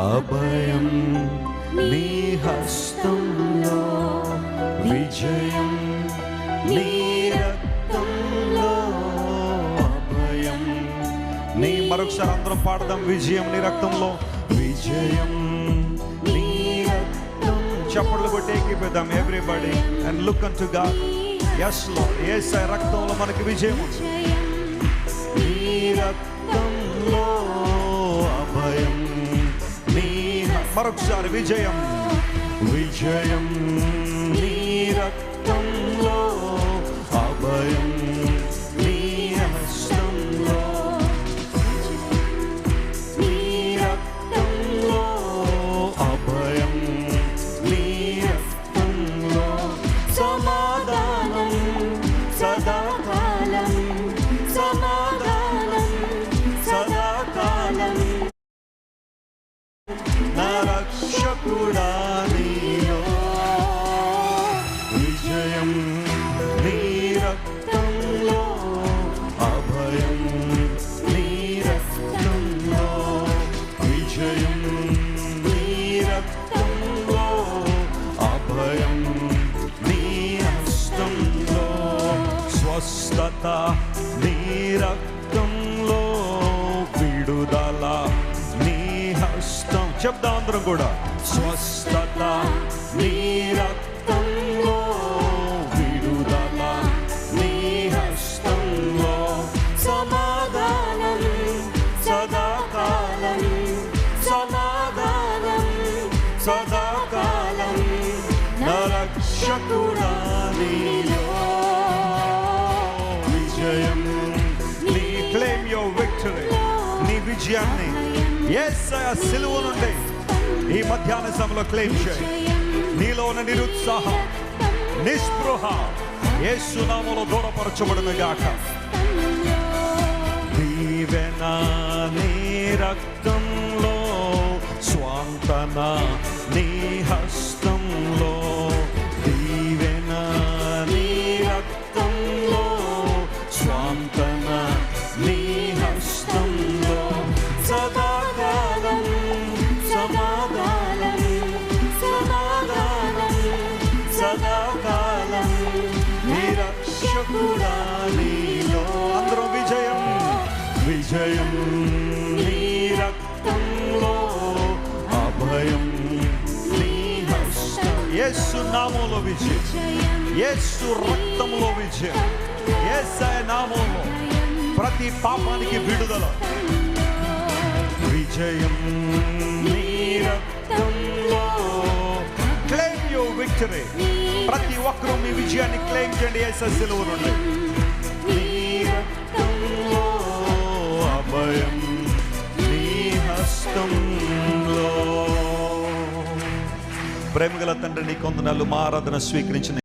అభయం నీ హస్తంలో విజయం నీ రక్తంలో. అభయం నీ మరొకసారి అందరం పాడదాం విజయం నీ రక్తంలో. విజయం నీ రక్తం చప్పట్లు కొట్టి ఎక్కిపోదాం everybody and look unto God ఎస్లో ఏ రక్తంలో మనకి విజయం ఉంది. మరొకసారి విజయం. విజయం నీ రక్తంలో అభయం నా రక్షకుడా నీలో విజయం నీ రక్తంలో అభయం నీ రక్తంలో విజయం నీ రక్తంలో అభయం నీ హస్తంలో స్వస్థత నీ రక్తంలో చెప్దాం అందరం కూడా. స్వస్థత నీ రక్తంలో విడుదల నీ హస్తంలో. సమాధానం సదాకాలం సమాధానం సదాకాలం. నా రక్షకుడా నీ విజయాన్ని యేసయ్య సిలువ నుండి ఈ మధ్యాహ్న సమయంలో క్లెయిమ్ చేయి. నీలో ఉన్న నిరుత్సాహం నిస్పృహ యేసునామములో దూరపరచబడిన గాక. దీవెన నీ రక్తంలో స్వాంతన నీ హస్తంలో నిరక్షకుడా నీలో అందరూ విజయం విజయం. నీ రక్తంలో అభయం యేసు నామంలో విజయం. యేసు రక్తంలో విజయం. యేసయ నామంలో ప్రతి పాపానికి విడుదల. విజయం నీ రక్తంలో. క్లెయిమ్ యువర్ విక్టరీ ప్రతి ఒక్కరూ మీ విజయాన్ని క్లెయిమ్ చేయండి. ఎస్ఎస్ సిలువ నుండి. అభయం నీ హస్తంలో. ప్రేమగల తండ్రి నీ కొందనాలు మా ఆరాధన స్వీకరించిన